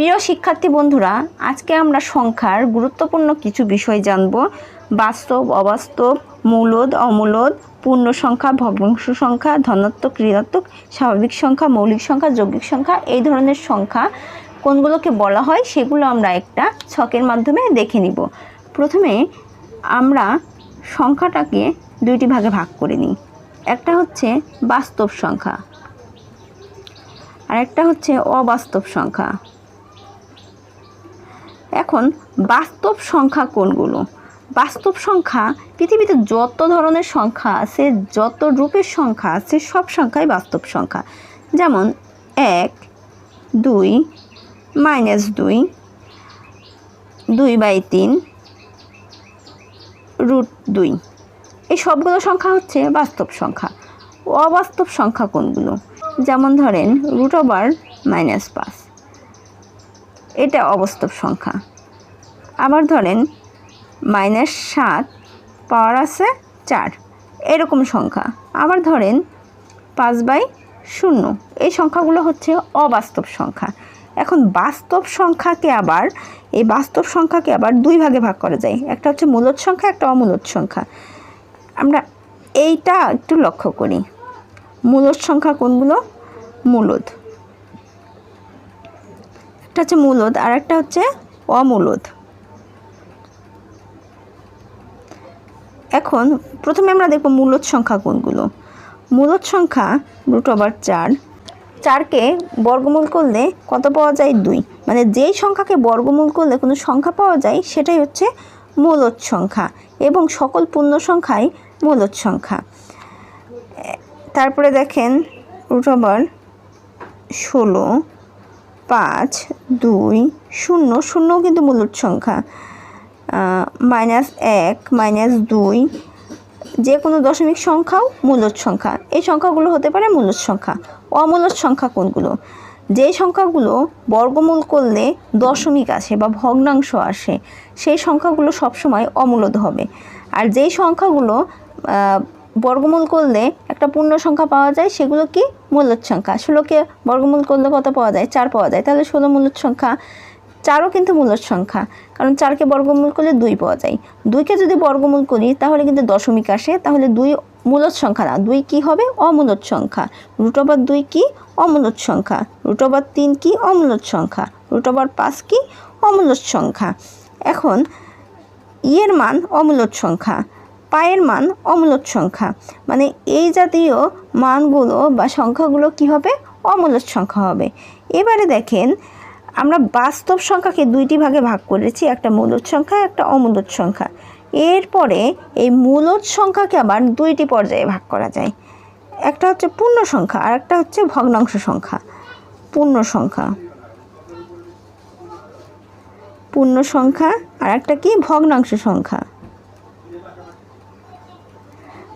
প্রিয় শিক্ষার্থী বন্ধুরা, আজকে আমরা সংখ্যার গুরুত্বপূর্ণ কিছু বিষয় জানব। বাস্তব, অবাস্তব, মূলদ, অমূলদ, পূর্ণ সংখ্যা, ভগ্নাংশ সংখ্যা, ধনাত্মক, ঋণাত্মক, স্বাভাবিক সংখ্যা, মৌলিক সংখ্যা, যৌগিক সংখ্যা, এই ধরনের সংখ্যা কোনগুলোকে বলা হয় সেগুলো আমরা একটা ছকের মাধ্যমে দেখে নিব। প্রথমে আমরা সংখ্যাটাকে দুইটি ভাগে ভাগ করে নিই। একটা হচ্ছে বাস্তব সংখ্যা আর একটা হচ্ছে অবাস্তব সংখ্যা। এখন বাস্তব সংখ্যা কোনগুলো? বাস্তব সংখ্যা, পৃথিবীতে যত ধরনের সংখ্যা আছে, যত রূপের সংখ্যা আছে, সব সংখ্যাই বাস্তব সংখ্যা। যেমন এক, দুই মাইনাস দুই দুই বাই তিন রুট দুই। এই সবগুলো সংখ্যা হচ্ছে বাস্তব সংখ্যা। অবাস্তব সংখ্যা কোনগুলো? যেমন ধরেন রুট ওভার মাইনাস পাঁচ। এটা অবাস্তব সংখ্যা। আবার ধরেন মাইনাস সাত পাওয়ার আছে চার, এরকম সংখ্যা। আবার ধরেন, পাঁচ বাই শূন্য, এই সংখ্যাগুলো হচ্ছে অবাস্তব সংখ্যা। এখন বাস্তব সংখ্যাকে আবার, এই বাস্তব সংখ্যাকে আবার দুই ভাগে ভাগ করা যায়। একটা হচ্ছে মূলত সংখ্যা, একটা অমূলত সংখ্যা। আমরা এইটা একটু লক্ষ্য করি। মূলত সংখ্যা কোনগুলো? মূলদ একটা হচ্ছে মূলদ, আর একটা হচ্ছে অমূলদ। এখন প্রথমে আমরা দেখব মূলদ সংখ্যা কোনগুলো। মূলদ সংখ্যা রুট ওভার চার। চারকে বর্গমূল করলে কত পাওয়া যায়? দুই। মানে যেই সংখ্যাকে বর্গমূল করলে কোনো সংখ্যা পাওয়া যায়, সেটাই হচ্ছে মূলদ সংখ্যা এবং সকল পূর্ণ সংখ্যাই মূলদ সংখ্যা। তারপরে দেখেন রুট ওভার ষোলো। পাঁচ, দুই, শূন্য, শূন্যও কিন্তু মূলদ সংখ্যা। মাইনাস এক, মাইনাস দুই, যে কোনো দশমিক সংখ্যাও মূলদ সংখ্যা। এই সংখ্যাগুলো হতে পারে মূলদ সংখ্যা। অমূলদ সংখ্যা কোনগুলো? যে সংখ্যাগুলো বর্গমূল করলে দশমিক আসে বা ভগ্নাংশ আসে, সেই সংখ্যাগুলো সবসময় অমূলত হবে। আর যেই সংখ্যাগুলো বর্গমূল করলে একটা পূর্ণ সংখ্যা পাওয়া যায়, সেগুলো কি? মূলদ সংখ্যা। ষোলোকে বর্গমূল করলে কত পাওয়া যায়? চার পাওয়া যায়। তাহলে ষোলো মূলদ সংখ্যা। চারও কিন্তু মূলদ সংখ্যা। কারণ চারকে বর্গমূল করলে দুই পাওয়া যায়। দুইকে যদি বর্গমূল করি, তাহলে কিন্তু দশমিক আসে। তাহলে দুই মূলদ সংখ্যা না। দুই কি হবে? অমূলদ সংখ্যা। রুট ওভার দুই কি? অমূলদ সংখ্যা। রুট ওভার তিন কি? অমূলদ সংখ্যা। রুট ওভার পাঁচ কি? অমূলদ সংখ্যা। এখন ইয়ের মান অমূলদ সংখ্যা। পায়ের মান অমূলদ সংখ্যা। মানে এই জাতীয় মানগুলো বা সংখ্যাগুলো কি হবে অমূলদ সংখ্যা হবে। এবারে দেখেন, আমরা বাস্তব সংখ্যাকে দুইটি ভাগে ভাগ করেছি, একটা মূলদ সংখ্যা, একটা অমূলদ সংখ্যা। এরপরে এই মূলদ সংখ্যাকে আবার দুইটি পর্যায়ে ভাগ করা যায়। একটা হচ্ছে পূর্ণ সংখ্যা, আর একটা হচ্ছে ভগ্নাংশ সংখ্যা। পূর্ণ সংখ্যা। পূর্ণ সংখ্যা, আর একটা কি? ভগ্নাংশ সংখ্যা।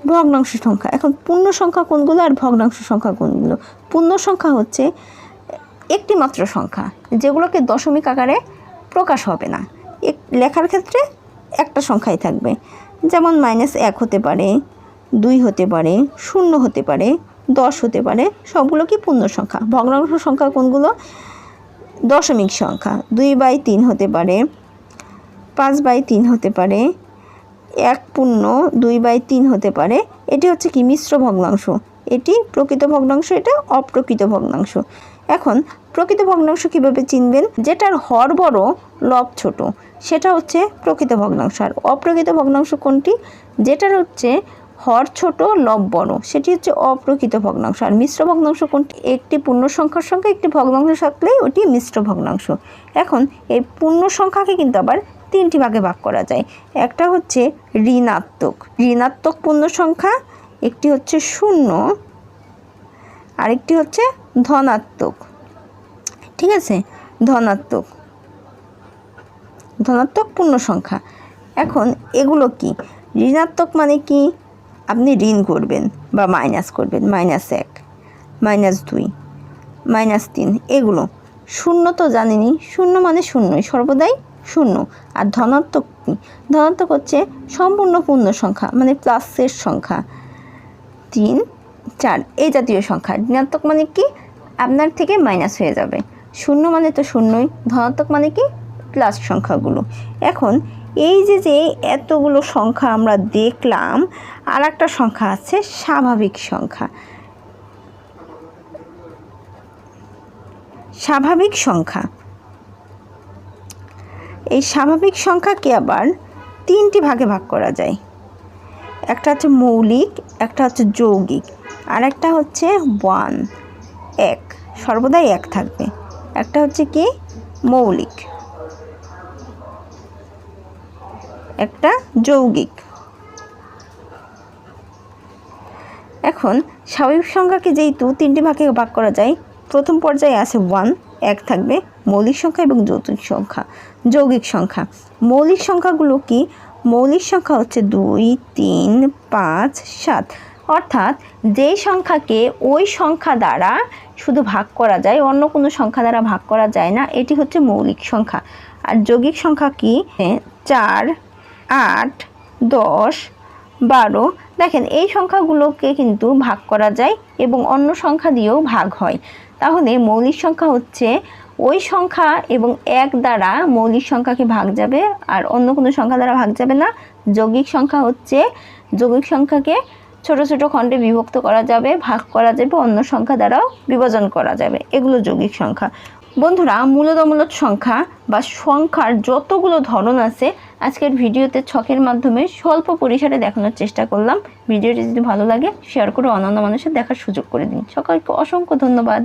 ভগ্নাংশ সংখ্যা। এখন পূর্ণ সংখ্যা কোনগুলো আর ভগ্নাংশ সংখ্যা কোনগুলো? পূর্ণ সংখ্যা হচ্ছে একটি মাত্র সংখ্যা, যেগুলোকে দশমিক আকারে প্রকাশ হবে না। এক, লেখার ক্ষেত্রে একটা সংখ্যাই থাকবে। যেমন মাইনাস এক হতে পারে, দুই হতে পারে, শূন্য হতে পারে, দশ হতে পারে, সবগুলো কি পূর্ণ সংখ্যা? ভগ্নাংশ সংখ্যা কোনগুলো? দশমিক সংখ্যা। দুই বাই তিন হতে পারে, পাঁচ বাই তিন হতে পারে এক পূর্ণ দুই বাই তিন হতে পারে। এটি হচ্ছে কি? মিশ্র ভগ্নাংশ। এটি প্রকৃত ভগ্নাংশ, এটা অপ্রকৃত ভগ্নাংশ। এখন, প্রকৃত ভগ্নাংশ কীভাবে চিনবেন? যেটার হর বড় লব ছোট, সেটা হচ্ছে প্রকৃত ভগ্নাংশ। আর অপ্রকৃত ভগ্নাংশ কোনটি? যেটার হচ্ছে হর ছোট, লব বড়, সেটি হচ্ছে অপ্রকৃত ভগ্নাংশ। আর মিশ্র ভগ্নাংশ কোনটি? একটি পূর্ণ সংখ্যার সঙ্গে একটি ভগ্নাংশ থাকলেই ওটি মিশ্র ভগ্নাংশ। এখন, এই পূর্ণ সংখ্যাকে কিন্তু আবার তিনটি ভাগে ভাগ করা যায়। একটা হচ্ছে ঋণাত্মক। ঋণাত্মক পূর্ণ সংখ্যা একটি হচ্ছে শূন্য, আরেকটি হচ্ছে ধনাত্মক। ঠিক আছে? ধনাত্মক। ধনাত্মক পূর্ণ সংখ্যা এখন এগুলো কি? ঋণাত্মক মানে কি? আপনি ঋণ করবেন বা মাইনাস করবেন, মাইনাস এক, মাইনাস দুই, মাইনাস তিন, এগুলো। শূন্য তো জানেনি শূন্য মানে শূন্যই, সর্বদাই শূন্য। আর ধনাত্মক কী? ধনাত্মক হচ্ছে সম্পূর্ণ পূর্ণ সংখ্যা মানে প্লাসের সংখ্যা। তিন, চার, এই জাতীয় সংখ্যা। ঋণাত্মক মানে কি? আপনার থেকে মাইনাস হয়ে যাবে। শূন্য মানে তো শূন্যই, ধনাত্মক মানে কি? প্লাস সংখ্যাগুলো। এখন এই যে যে এতগুলো সংখ্যা আমরা দেখলাম আর একটা সংখ্যা আছে, স্বাভাবিক সংখ্যা। স্বাভাবিক সংখ্যা। এই স্বাভাবিক সংখ্যাকে আবার তিনটি ভাগে ভাগ করা যায়। একটা হচ্ছে মৌলিক, একটা হচ্ছে যৌগিক আর একটা হচ্ছে ওয়ান, এক, সর্বদাই এক থাকবে। একটা হচ্ছে কি? মৌলিক। একটা যৌগিক। এখন স্বাভাবিক সংখ্যাকে যেহেতু তিনটি ভাগে ভাগ করা যায়, প্রথম পর্যায়ে আছে ওয়ান এক থাকবে মৌলিক সংখ্যা এবং যৌগিক সংখ্যা যৌগিক সংখ্যা। মৌলিক সংখ্যাগুলো কি? মৌলিক সংখ্যা হচ্ছে দুই, তিন, পাঁচ, সাত। অর্থাৎ যেই সংখ্যাকে ওই সংখ্যা দ্বারা শুধু ভাগ করা যায়, অন্য কোনো সংখ্যা দ্বারা ভাগ করা যায় না, এটি হচ্ছে মৌলিক সংখ্যা। আর যৌগিক সংখ্যা কি? চার, আট, দশ, বারো। দেখেন, এই সংখ্যাগুলোকে কিন্তু ভাগ করা যায় এবং অন্য সংখ্যা দিয়েও ভাগ হয়। তাহলে মৌলিক সংখ্যা হচ্ছে ওই সংখ্যা এবং এক দ্বারা মৌলিক সংখ্যাকে ভাগ যাবে, আর অন্য কোনো সংখ্যা দ্বারা ভাগ যাবে না। যৌগিক সংখ্যা হচ্ছে, যৌগিক সংখ্যাকে ছোট ছোট খণ্ডে বিভক্ত করা যাবে, ভাগ করা যাবে, অন্য সংখ্যা দ্বারাও বিভাজন করা যাবে। এগুলো যৌগিক সংখ্যা। বন্ধুরা, মূলদমূলক সংখ্যা বা সংখ্যার যতগুলো ধরন আছে, আজকের ভিডিওতে ছকের মাধ্যমে স্বল্প পরিসরে দেখানোর চেষ্টা করলাম। ভিডিওটি যদি ভালো লাগে শেয়ার করে অন্যান্য মানুষের দেখার সুযোগ করে দিন। সকলকে অসংখ্য ধন্যবাদ।